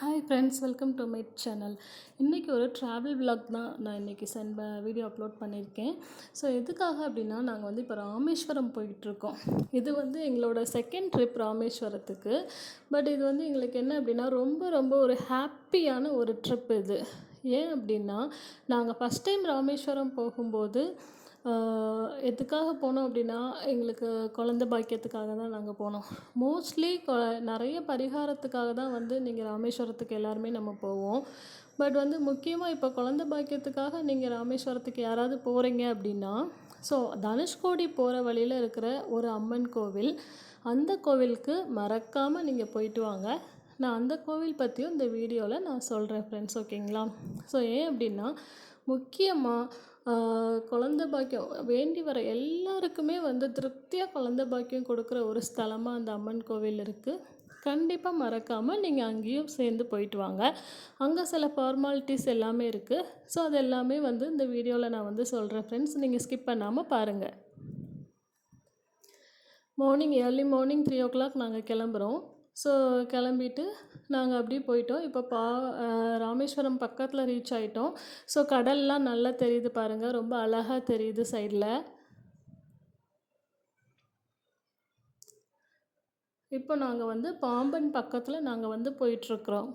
Hi friends welcome to my channel இன்றைக்கி ஒரு travel vlog தான் நான் இன்றைக்கி சென்ட் வீடியோ அப்லோட் பண்ணியிருக்கேன். ஸோ எதுக்காக அப்படின்னா நாங்கள் வந்து இப்போ ராமேஸ்வரம் போயிட்டுருக்கோம். இது வந்து எங்களோட செகண்ட் ட்ரிப் ராமேஸ்வரத்துக்கு. பட் இது வந்து எங்களுக்கு என்ன அப்படின்னா ரொம்ப ரொம்ப ஒரு ஹாப்பியான ஒரு ட்ரிப் இது. ஏன் அப்படின்னா நாங்கள் ஃபஸ்ட் டைம் ராமேஸ்வரம் போகும்போது எதுக்காக போனோம் அப்படின்னா எங்களுக்கு குழந்த பாக்கியத்துக்காக தான் நாங்கள் போனோம். மோஸ்ட்லி நிறைய பரிகாரத்துக்காக தான் வந்து நீங்கள் ராமேஸ்வரத்துக்கு எல்லாருமே நம்ம போவோம். பட் வந்து முக்கியமாக இப்போ குழந்த பாக்கியத்துக்காக நீங்கள் ராமேஸ்வரத்துக்கு யாராவது போகிறீங்க அப்படின்னா ஸோ தனுஷ்கோடி போகிற வழியில் இருக்கிற ஒரு அம்மன் கோவில் அந்த கோவிலுக்கு மறக்காமல் நீங்கள் போயிட்டு வாங்க. நான் அந்த கோவில் பற்றியும் இந்த வீடியோவில் நான் சொல்கிறேன் ஃப்ரெண்ட்ஸ் ஓகேங்களா ஸோ ஏன் அப்படின்னா முக்கியமாக குழந்த பாக்கியம் வேண்டி வர எல்லாருக்குமே வந்து திருப்தியாக குழந்த பாக்கியம் கொடுக்குற ஒரு ஸ்தலமாக அந்த அம்மன் கோவில் இருக்குது கண்டிப்பாக மறக்காமல் நீங்கள் அங்கேயும் சேர்ந்து போயிட்டு வாங்க. அங்கே சில ஃபார்மாலிட்டிஸ் எல்லாமே இருக்குது ஸோ அது எல்லாமே வந்து இந்த வீடியோவில் நான் வந்து சொல்கிறேன் ஃப்ரெண்ட்ஸ் நீங்கள் ஸ்கிப் பண்ணாமல் பாருங்கள் morning early morning three o'clock நாங்கள் கிளம்புறோம். ஸோ கிளம்பிட்டு நாங்கள் அப்படியே போயிட்டோம். இப்போ பா ராமேஸ்வரம் பக்கத்தில் ரீச் ஆகிட்டோம் ஸோ கடல்லாம் நல்லா தெரியுது பாருங்கள் ரொம்ப அழகாக தெரியுது சைடில் இப்போ நாங்கள் வந்து பாம்பன் பக்கத்தில் நாங்கள் வந்து போயிட்டுருக்குறோம்.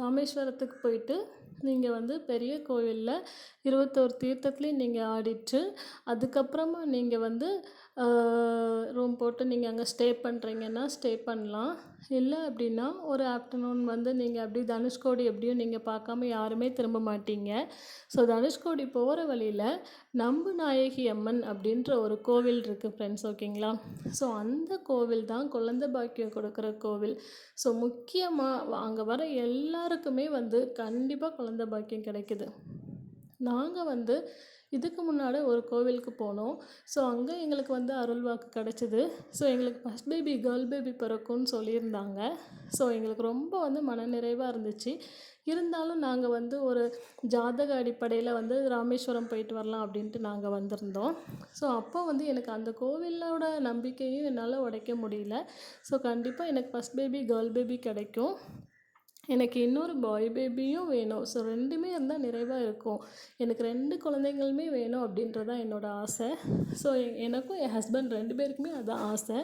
ராமேஸ்வரத்துக்கு போயிட்டு நீங்கள் வந்து பெரிய கோவிலில் இருபத்தோரு தீர்த்தத்துலேயும் நீங்கள் ஆடிட்டு அதுக்கப்புறமா நீங்கள் வந்து ரூம் போட்டு நீங்கள் அங்கே ஸ்டே பண்ணுறீங்கன்னா ஸ்டே பண்ணலாம். இல்லை அப்படின்னா ஒரு ஆஃப்டர்நூன் வந்து நீங்கள் அப்படி தனுஷ்கோடி எப்படியும் நீங்கள் பார்க்காம யாருமே திரும்ப மாட்டீங்க. ஸோ தனுஷ்கோடி போகிற வழியில் நம்பு நாயகி அம்மன் அப்படின்ற ஒரு கோவில் இருக்குது ஃப்ரெண்ட்ஸ் ஓகேங்களா ஸோ அந்த கோவில் தான் குழந்தை பாக்கியம் கொடுக்குற கோவில். ஸோ முக்கியமாக அங்கே வர எல்லாருக்குமே வந்து கண்டிப்பாக குழந்தை பாக்கியம் கிடைக்குது. நாங்கள் வந்து இதுக்கு முன்னாடி ஒரு கோவிலுக்கு போனோம். ஸோ அங்கே எங்களுக்கு வந்து அருள் வாக்கு கிடச்சிது. ஸோ எங்களுக்கு ஃபஸ்ட் பேபி கேர்ள் பேபி பிறக்கும்னு சொல்லியிருந்தாங்க. ஸோ எங்களுக்கு ரொம்ப வந்து மனநிறைவாக இருந்துச்சு. இருந்தாலும் நாங்கள் வந்து ஒரு ஜாதக அடிப்படையில் வந்து ராமேஸ்வரம் போயிட்டு வரலாம் அப்படின்ட்டு நாங்கள் வந்திருந்தோம். ஸோ அப்போ வந்து எனக்கு அந்த கோவிலோட நம்பிக்கையும் என்னால் உடைக்க முடியல. ஸோ கண்டிப்பாக எனக்கு ஃபஸ்ட் பேபி கேர்ள் பேபி கிடைக்கும். எனக்கு இன்னொரு பாய் பேபியும் வேணும். ஸோ ரெண்டுமே இருந்தால் நிறைவாக இருக்கும். எனக்கு ரெண்டு குழந்தைங்களுமே வேணும் அப்படின்றது தான் என்னோடய ஆசை ஸோ எனக்கும் என் ஹஸ்பண்ட் ரெண்டு பேருக்குமே அதுதான் ஆசை.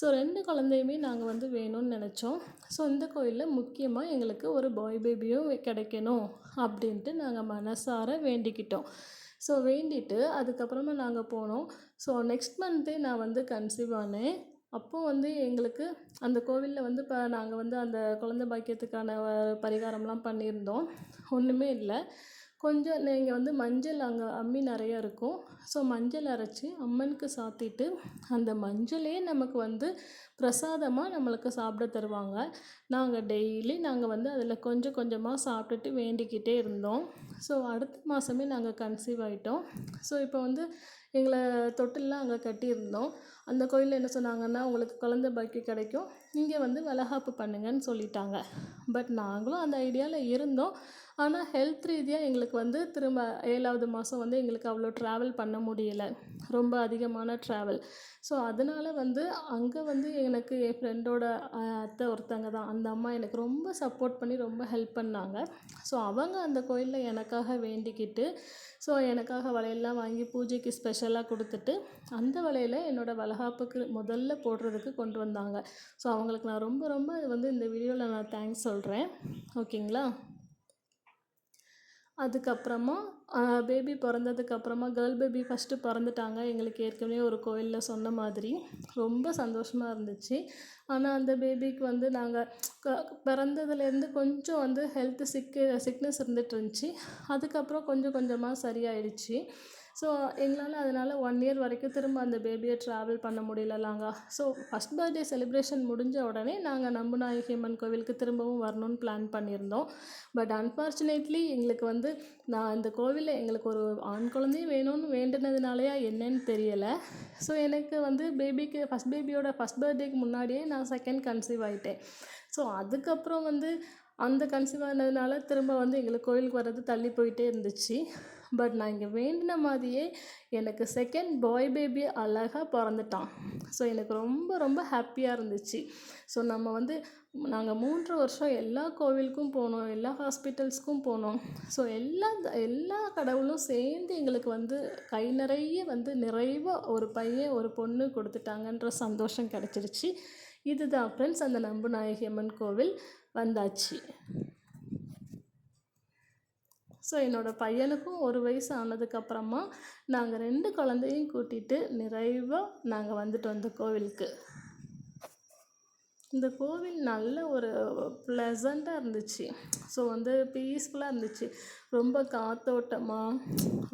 ஸோ ரெண்டு குழந்தையுமே நாங்கள் வந்து வேணும்னு நினச்சோம். ஸோ இந்த கோயிலில் முக்கியமாக எங்களுக்கு ஒரு பாய் பேபியும் கிடைக்கணும் அப்படின்ட்டு நாங்கள் மனசார வேண்டிக்கிட்டோம். ஸோ வேண்டிட்டு அதுக்கப்புறமா நாங்கள் போனோம். ஸோ நெக்ஸ்ட் மந்த்தே நான் வந்து கன்சீவ் ஆனேன். அப்போது வந்து எங்களுக்கு அந்த கோவிலில் வந்து இப்போ நாங்கள் வந்து அந்த குழந்த பாக்கியத்துக்கான பரிகாரம்லாம் பண்ணியிருந்தோம். ஒன்றுமே இல்லை. கொஞ்சம் நீங்கள் வந்து மஞ்சள் அங்கே அம்மி நிறையா இருக்கும். ஸோ மஞ்சள் அரைச்சி அம்மனுக்கு சாத்திட்டு அந்த மஞ்சளே நமக்கு வந்து பிரசாதமாக நம்மளுக்கு சாப்பிட தருவாங்க. நாங்கள் டெய்லி நாங்கள் வந்து அதில் கொஞ்சம் கொஞ்சமாக சாப்பிட்டுட்டு வேண்டிக்கிட்டே இருந்தோம். ஸோ அடுத்த மாதமே நாங்கள் கன்சீவ் ஆகிட்டோம் ஸோ இப்போ வந்து எங்களை தொட்டிலெலாம் அங்கே கட்டியிருந்தோம். அந்த கோயிலில் என்ன சொன்னாங்கன்னா உங்களுக்கு குழந்த பாக்கி கிடைக்கும். நீங்கள் வந்து வளகாப்பு பண்ணுங்கன்னு சொல்லிட்டாங்க. பட் நாங்களும் அந்த ஐடியாவில் இருந்தோம். ஆனால் ஹெல்த் ரீதியாக எங்களுக்கு வந்து திரும்ப ஏழாவது மாதம் வந்து எங்களுக்கு அவ்வளோ ட்ராவல் பண்ண முடியல. ரொம்ப அதிகமான ட்ராவல் ஸோ அதனால் வந்து அங்கே வந்து எனக்கு என் ஃப்ரெண்டோட அத்தை ஒருத்தங்க தான். அந்த அம்மா எனக்கு ரொம்ப சப்போர்ட் பண்ணி ரொம்ப ஹெல்ப் பண்ணாங்க. ஸோ அவங்க அந்த கோயிலில் எனக்காக வேண்டிக்கிட்டு ஸோ எனக்காக வளையல்லாம் வாங்கி பூஜைக்கு ஸ்பெஷலாக கொடுத்துட்டு அந்த வளையலை என்னோட வளகாப்புக்கு முதல்ல போடுறதுக்கு கொண்டு வந்தாங்க. ஸோ அவங்களுக்கு நான் ரொம்ப ரொம்ப வந்து இந்த வீடியோவில் நான் தேங்க்ஸ் சொல்கிறேன் ஓகேங்களா அதுக்கப்புறமா பேபி பிறந்ததுக்கப்புறமா கேர்ள் பேபி ஃபஸ்ட்டு பிறந்துட்டாங்க. எங்களுக்கு ஏற்கனவே ஒரு கோயிலில் சொன்ன மாதிரி. ரொம்ப சந்தோஷமாக இருந்துச்சு. ஆனால் அந்த பேபிக்கு வந்து நாங்கள் க பிறந்ததுலேருந்து கொஞ்சம் வந்து ஹெல்த்து சிக்கு சிக்னஸ் இருந்துட்டு இருந்துச்சு. அதுக்கப்புறம் கொஞ்சம் கொஞ்சமாக சரியாயிடுச்சு. ஸோ எங்களால் அதனால் ஒன் இயர் வரைக்கும் திரும்ப அந்த பேபியை ட்ராவல் பண்ண முடியல ஸோ ஃபஸ்ட் பர்த்டே செலிப்ரேஷன் முடிஞ்ச உடனே நாங்கள் நம்புநாயகி அம்மன் கோவிலுக்கு திரும்பவும் வரணும்னு பிளான் பண்ணியிருந்தோம். பட் அன்ஃபார்ச்சுனேட்லி எங்களுக்கு வந்து நான் இந்த கோவிலில் எங்களுக்கு ஒரு ஆண் குழந்தையும் வேணும்னு வேண்டினதுனாலையா என்னன்னு தெரியலை. ஸோ எனக்கு வந்து பேபிக்கு ஃபஸ்ட் பேபியோட ஃபஸ்ட் பர்த்டேக்கு முன்னாடியே நான் செகண்ட் கன்சீவ் ஆகிட்டேன் ஸோ அதுக்கப்புறம் வந்து அந்த கன்சீவ் ஆனதுனால திரும்ப வந்து எங்களுக்கு கோயிலுக்கு வர்றது தள்ளி போயிட்டே இருந்துச்சு. பட் நான் இங்கே வேண்டின மாதிரியே எனக்கு செகண்ட் பாய் பேபி அழகாக பிறந்துட்டான். ஸோ எனக்கு ரொம்ப ரொம்ப ஹாப்பியாக இருந்துச்சு. ஸோ நம்ம வந்து நாங்கள் மூன்று வருஷம் எல்லா கோவிலுக்கும் போனோம் எல்லா ஹாஸ்பிட்டல்ஸ்க்கும் போனோம். ஸோ எல்லா எல்லா கடவுளும் சேர்ந்து எங்களுக்கு வந்து கை நிறைய வந்து நிறைவாக ஒரு பையன் ஒரு பொண்ணு கொடுத்துட்டாங்கன்ற சந்தோஷம் கிடச்சிருச்சு. இதுதான் ஃப்ரெண்ட்ஸ் அந்த நம்புநாயகி அம்மன் கோவில் வந்தாச்சு. ஸோ என்னோடய பையனுக்கும் ஒரு வயசு ஆனதுக்கப்புறமா நாங்கள் ரெண்டு குழந்தையும் கூட்டிகிட்டு நிறைவாக நாங்கள் வந்துட்டு வந்தோம் கோவிலுக்கு. இந்த கோவில் நல்ல ஒரு ப்ளசண்ட்டாக இருந்துச்சு. ஸோ வந்து பீஸ்ஃபுல்லாக இருந்துச்சு. ரொம்ப காத்தோட்டமாக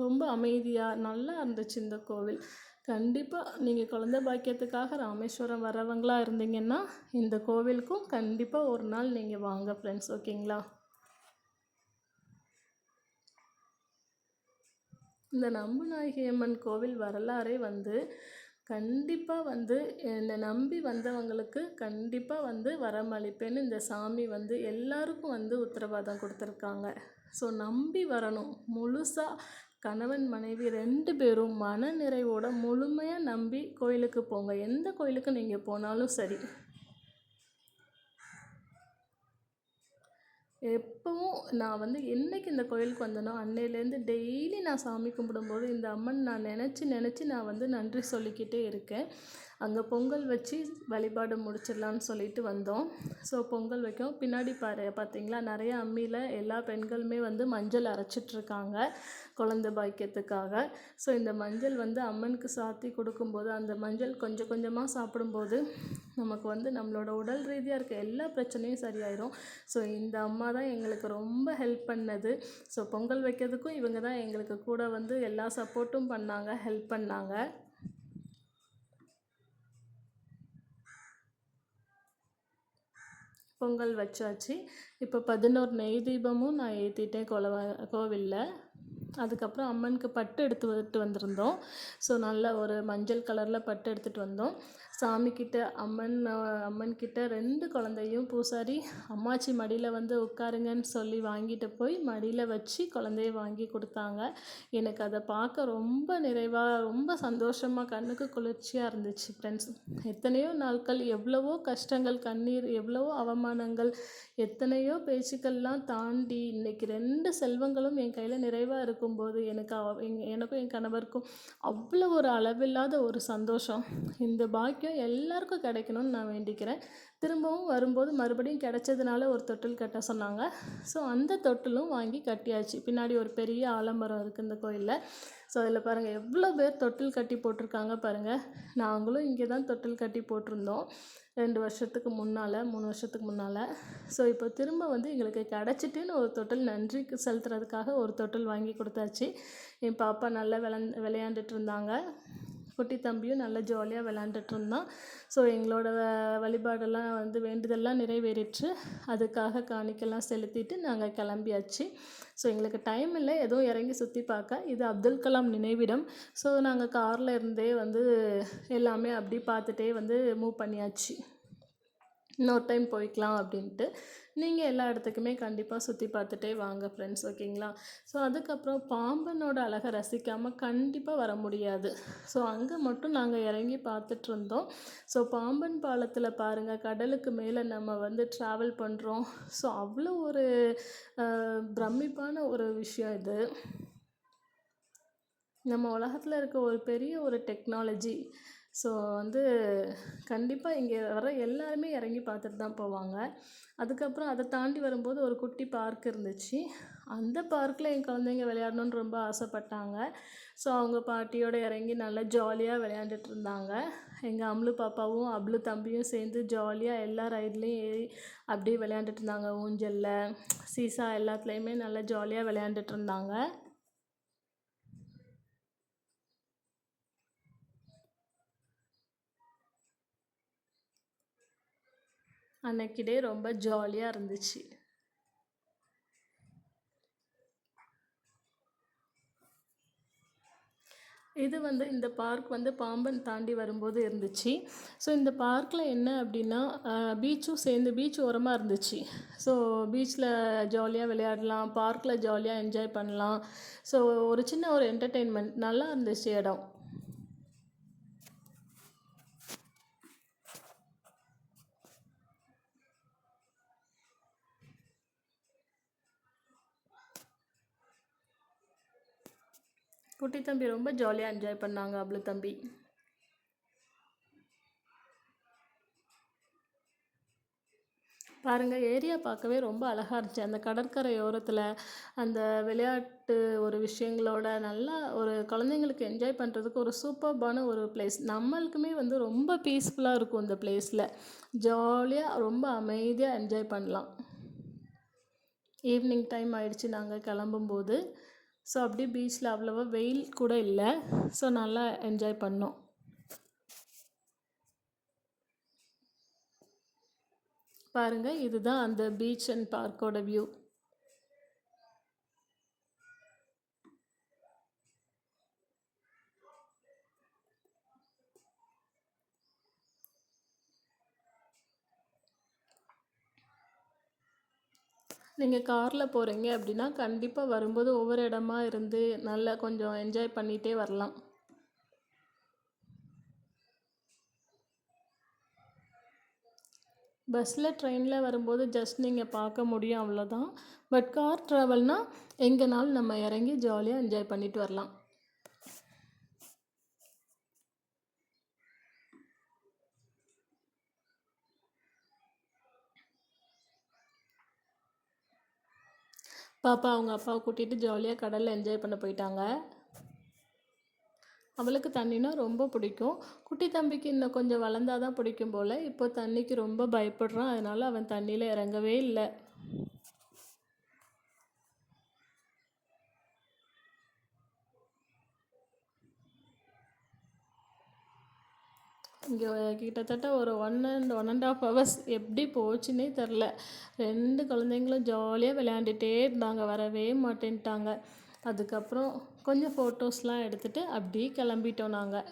ரொம்ப அமைதியாக நல்லா இருந்துச்சு இந்த கோவில். கண்டிப்பாக நீங்கள் குழந்த பாக்கியத்துக்காக ராமேஸ்வரம் வரவங்களாக இருந்தீங்கன்னா இந்த கோவிலுக்கும் கண்டிப்பாக ஒரு நாள் நீங்கள் வாங்க ஃப்ரெண்ட்ஸ் ஓகேங்களா இந்த நம்புநாயகி அம்மன் கோவில் வரலாறே வந்து கண்டிப்பாக வந்து என்னை நம்பி வந்தவங்களுக்கு கண்டிப்பாக வந்து வரமளிப்பேன்னு இந்த சாமி வந்து எல்லாருக்கும் வந்து உத்தரவாதம் கொடுத்துருக்காங்க. ஸோ நம்பி வரணும். முழுசாக கணவன் மனைவி ரெண்டு பேரும் மன நிறைவோட முழுமையாக நம்பி கோயிலுக்கு போங்க. எந்த கோயிலுக்கு நீங்கள் போனாலும் சரி. எப் எப்பவும் நான் வந்து என்னைக்கு இந்த கோயிலுக்கு வந்தேனோ அன்னையிலேருந்து டெய்லி நான் சாமி கும்பிடும்போது இந்த அம்மன் நான் நினச்சி நினச்சி நான் வந்து நன்றி சொல்லிக்கிட்டே இருக்கேன். அங்கே பொங்கல் வச்சு வழிபாடு முடிச்சிடலான்னு சொல்லிட்டு வந்தோம். ஸோ பொங்கல் வைக்கும். பின்னாடி பாரு பார்த்தீங்களா நிறைய அம்மியில் எல்லா பெண்களுமே வந்து மஞ்சள் அரைச்சிட்ருக்காங்க குழந்த பாக்கியத்துக்காக. ஸோ இந்த மஞ்சள் வந்து அம்மனுக்கு சாத்தி கொடுக்கும்போது அந்த மஞ்சள் கொஞ்சம் கொஞ்சமாக சாப்பிடும்போது நமக்கு வந்து நம்மளோட உடல் ரீதியாக இருக்க எல்லா பிரச்சனையும் சரியாயிடும் ஸோ இந்த அம்மா தான் எங்களுக்கு ரொம்ப ஹெல்ப் பண்ணது. ஸோ பொங்கல் வைக்கிறதுக்கும் இவங்க தான் எங்களுக்கு கூட வந்து எல்லா சப்போர்ட்டும் பண்ணாங்க ஹெல்ப் பண்ணாங்க. பொங்கல் வச்சாச்சு. இப்போ பதினோரு நெய் தீபமும் நான் ஏற்றிட்டேன் கொலவ கோவிலில். அதுக்கப்புறம் அம்மனுக்கு பட்டு எடுத்து வந்துட்டு வந்திருந்தோம். ஸோ நல்ல ஒரு மஞ்சள் கலரில் பட்டு எடுத்துகிட்டு வந்தோம். சாமிக்கிட்ட அம்மன் அம்மன்கிட்ட ரெண்டு குழந்தையும் பூசாரி அம்மாச்சி மடியில் வந்து உட்காருங்கன்னு சொல்லி வாங்கிட்டு போய் மடியில் வச்சு குழந்தைய வாங்கி கொடுத்தாங்க. எனக்கு அதை பார்க்க ரொம்ப நிறைவாக ரொம்ப சந்தோஷமாக கண்ணுக்கு குளிர்ச்சியாக இருந்துச்சு ஃப்ரெண்ட்ஸ் எத்தனையோ நாட்கள் எவ்வளவோ கஷ்டங்கள் கண்ணீர் எவ்வளவோ அவமானங்கள் எத்தனையோ பேச்சுக்கள்லாம் தாண்டி இன்றைக்கி ரெண்டு செல்வங்களும் என் கையில் நிறைவாக இருக்கும்போது எனக்கு எனக்கும் என் கணவருக்கும் அவ்வளோ ஒரு அளவில்லாத ஒரு சந்தோஷம். இந்த பாக்கியம் பாக்கியம் எல்லாருக்கும் கிடைக்கணும்னு நான் வேண்டிக்கிறேன். திரும்பவும் வரும்போது மறுபடியும் கிடைச்சதுனால ஒரு தொட்டில் கட்ட சொன்னாங்க. ஸோ அந்த தொட்டிலும் வாங்கி கட்டியாச்சு. பின்னாடி ஒரு பெரிய ஆலமரம் இருக்குது இந்த கோயிலில். ஸோ அதில் பாருங்கள் எவ்வளோ பேர் தொட்டில் கட்டி போட்டிருக்காங்க பாருங்கள் நாங்களும் இங்கே தான் தொட்டில் கட்டி போட்டிருந்தோம். ரெண்டு வருஷத்துக்கு முன்னால் மூணு வருஷத்துக்கு முன்னால். ஸோ இப்போ திரும்ப வந்து எங்களுக்கு கிடச்சிட்டுன்னு ஒரு தொட்டில் நன்றி செலுத்துறதுக்காக ஒரு தொட்டில் வாங்கி கொடுத்தாச்சு. என் பாப்பா நல்லா விளந் விளையாண்டுட்டு இருந்தாங்க. குட்டி தம்பியும் நல்லா ஜாலியாக விளாண்டுட்டு இருந்தான் ஸோ எங்களோட வழிபாடெல்லாம் வந்து வேண்டுதல்லாம் நிறைவேறிற்று. அதுக்காக காணிக்கெல்லாம் செலுத்திட்டு நாங்கள் கிளம்பியாச்சு. ஸோ எங்களுக்கு டைம் இல்லை. எதுவும் இறங்கி சுற்றி பார்க்க இது அப்துல் கலாம் நினைவிடம். ஸோ நாங்கள் காரில் இருந்தே வந்து எல்லாமே அப்படி பார்த்துட்டே வந்து மூவ் பண்ணியாச்சு. இன்னொரு டைம் போய்க்கலாம் அப்படின்ட்டு நீங்கள் எல்லா இடத்துக்குமே கண்டிப்பாக சுற்றி பார்த்துட்டே வாங்க ஃப்ரெண்ட்ஸ் ஓகேங்களா? ஸோ அதுக்கப்புறம் பாம்பனோட அழகை ரசிக்காமல் கண்டிப்பாக வர முடியாது. ஸோ அங்கே மட்டும் நாங்கள் இறங்கி பார்த்துட்ருந்தோம் ஸோ பாம்பன் பாலத்தில் பாருங்கள் கடலுக்கு மேலே நம்ம வந்து ட்ராவல் பண்ணுறோம் ஸோ அவ்வளோ ஒரு பிரமிப்பான ஒரு விஷயம் இது. நம்ம உலகத்தில் இருக்க ஒரு பெரிய ஒரு டெக்னாலஜி ஸோ வந்து கண்டிப்பாக இங்கே வர எல்லாருமே இறங்கி பார்த்துட்டு தான் போவாங்க. அதுக்கப்புறம் அதை தாண்டி வரும்போது ஒரு குட்டி பார்க் இருந்துச்சு. அந்த பார்க்கில் என் குழந்தைங்க விளையாடணுன்னு ரொம்ப ஆசைப்பட்டாங்க. ஸோ அவங்க பாட்டியோடு இறங்கி நல்லா ஜாலியாக விளையாண்டுட்டு இருந்தாங்க. எங்கள் அம்லு பாப்பாவும் அப்ளு தம்பியும் சேர்ந்து ஜாலியாக எல்லா ரைட்லேயும் ஏறி அப்படியே விளையாண்டுட்டு இருந்தாங்க. ஊஞ்சலில் சீசா எல்லாத்துலேயுமே நல்லா ஜாலியாக விளையாண்டுட்டு இருந்தாங்க. அன்னைக்கு டே ரொம்ப ஜாலியாக இருந்துச்சு. இது வந்து இந்த பார்க் வந்து பாம்பன் தாண்டி வரும்போது இருந்துச்சு. ஸோ இந்த பார்க்கில் என்ன அப்படின்னா பீச்சும் சேர்ந்து பீச் ஓரமாக இருந்துச்சு. ஸோ பீச்சில் ஜாலியாக விளையாடலாம் பார்க்கில் ஜாலியாக என்ஜாய் பண்ணலாம். ஸோ ஒரு சின்ன ஒரு என்டர்டெயின்மெண்ட் நல்லா இருந்துச்சு இடம். குட்டி தம்பி ரொம்ப ஜாலியாக என்ஜாய் பண்ணாங்க அவ்வளோ தம்பி. பாருங்கள் ஏரியா பார்க்கவே ரொம்ப அழகாக இருந்துச்சு. அந்த கடற்கரை ஓரத்தில் அந்த விளையாட்டு ஒரு விஷயங்களோட நல்லா ஒரு குழந்தைங்களுக்கு என்ஜாய் பண்ணுறதுக்கு ஒரு சூப்பர்பான ஒரு பிளேஸ் நம்மளுக்குமே வந்து ரொம்ப பீஸ்ஃபுல்லாக இருக்கும் இந்த பிளேஸில் ஜாலியாக ரொம்ப அமைதியாக என்ஜாய் பண்ணலாம். ஈவினிங் டைம் ஆயிடுச்சு. நாங்கள் கிளம்பும்போது ஸோ அப்படியே பீச்சில் அவ்வளோவா வெயில் கூட இல்லை. ஸோ நல்லா என்ஜாய் பண்ணோம். பாருங்கள் இதுதான் அந்த பீச் அண்ட் பார்க்கோட வியூ நீங்கள் காரில் போகிறீங்க அப்படின்னா கண்டிப்பாக வரும்போது ஒவ்வொரு இடமா இருந்து நல்லா கொஞ்சம் என்ஜாய் பண்ணிகிட்டே வரலாம். பஸ்ஸில் ட்ரெயினில் வரும்போது ஜஸ்ட் நீங்கள் பார்க்க முடியும் அவ்வளோதான் பட் கார் ட்ராவல்னால் எங்கேனாலும் நம்ம இறங்கி ஜாலியாக என்ஜாய் பண்ணிட்டு வரலாம். பாப்பா அவங்க அப்பாவை கூட்டிகிட்டு ஜாலியாக கடலில் என்ஜாய் பண்ண போயிட்டாங்க. அவளுக்கு தண்ணினா ரொம்ப பிடிக்கும். குட்டி தம்பிக்கு இன்னும் கொஞ்சம் வளர்ந்தா தான் பிடிக்கும் போல். இப்போ தண்ணிக்கு ரொம்ப பயப்படுறான். அதனால் அவன் தண்ணியில் இறங்கவே இல்லை. இங்கே கிட்டத்தட்ட ஒரு one and one and half hours எப்படி போச்சுன்னே தெரில. ரெண்டு குழந்தைங்களும் ஜாலியாக விளையாண்டுட்டே இருந்தாங்க வரவே மாட்டேன்ட்டாங்க. அதுக்கப்புறம் கொஞ்சம் ஃபோட்டோஸ்லாம் எடுத்துகிட்டு அப்படியே கிளம்பிட்டோம் நாங்கள்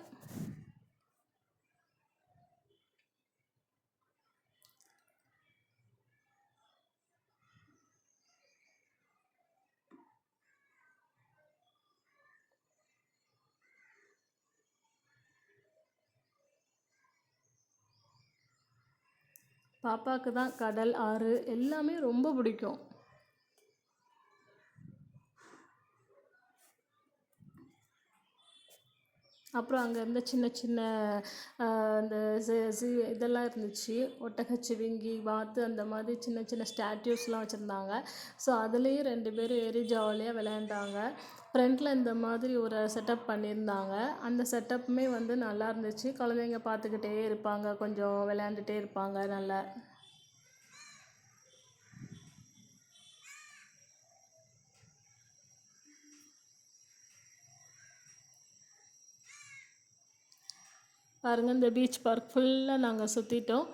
பாப்பாவுக்கு தான் கடல் ஆறு எல்லாமே ரொம்ப பிடிக்கும். அப்புறம் அங்கே இருந்த சின்ன சின்ன அந்த இதெல்லாம் இருந்துச்சு. ஒட்டகச்சிவிங்கி வாத்து அந்த மாதிரி சின்ன சின்ன ஸ்டாட்யூஸ்லாம் வச்சுருந்தாங்க. ஸோ அதுலேயும் ரெண்டு பேரும் ஏறி ஜாலியாக விளையாண்டாங்க. ஃப்ரண்ட்டில் இந்த மாதிரி ஒரு செட்டப் பண்ணியிருந்தாங்க. அந்த செட்டப்புமே வந்து நல்லா இருந்துச்சு. குழந்தைங்க பார்த்துக்கிட்டே இருப்பாங்க. கொஞ்சம் விளையாண்டுட்டே இருப்பாங்க நல்லா. பாருங்கள் இந்த பீச் பார்க் ஃபுல்லாக நாங்கள் சுற்றிட்டோம்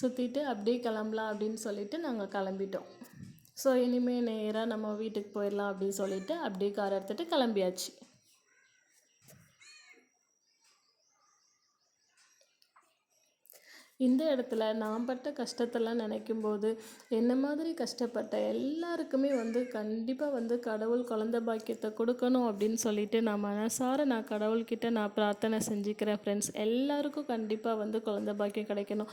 சுற்றிட்டு அப்படியே கிளம்பலாம் அப்படின்னு சொல்லிவிட்டு நாங்கள் கிளம்பிட்டோம். ஸோ இனிமேல் நேராக நம்ம வீட்டுக்கு போயிடலாம் அப்படின்னு சொல்லிவிட்டு அப்படியே கார் எடுத்துகிட்டு கிளம்பியாச்சு. இந்த இடத்துல நான் பட்ட கஷ்டத்தெல்லாம் நினைக்கும்போது என்ன மாதிரி கஷ்டப்பட்ட எல்லாருக்குமே வந்து கண்டிப்பாக வந்து கடவுள் குழந்த பாக்கியத்தை கொடுக்கணும் அப்படின்னு சொல்லிட்டு நான் மனசார நான் கடவுள்கிட்ட நான் பிரார்த்தனை செஞ்சுக்கிறேன் ஃப்ரெண்ட்ஸ் எல்லாருக்கும் கண்டிப்பாக வந்து குழந்த பாக்கியம் கிடைக்கணும்.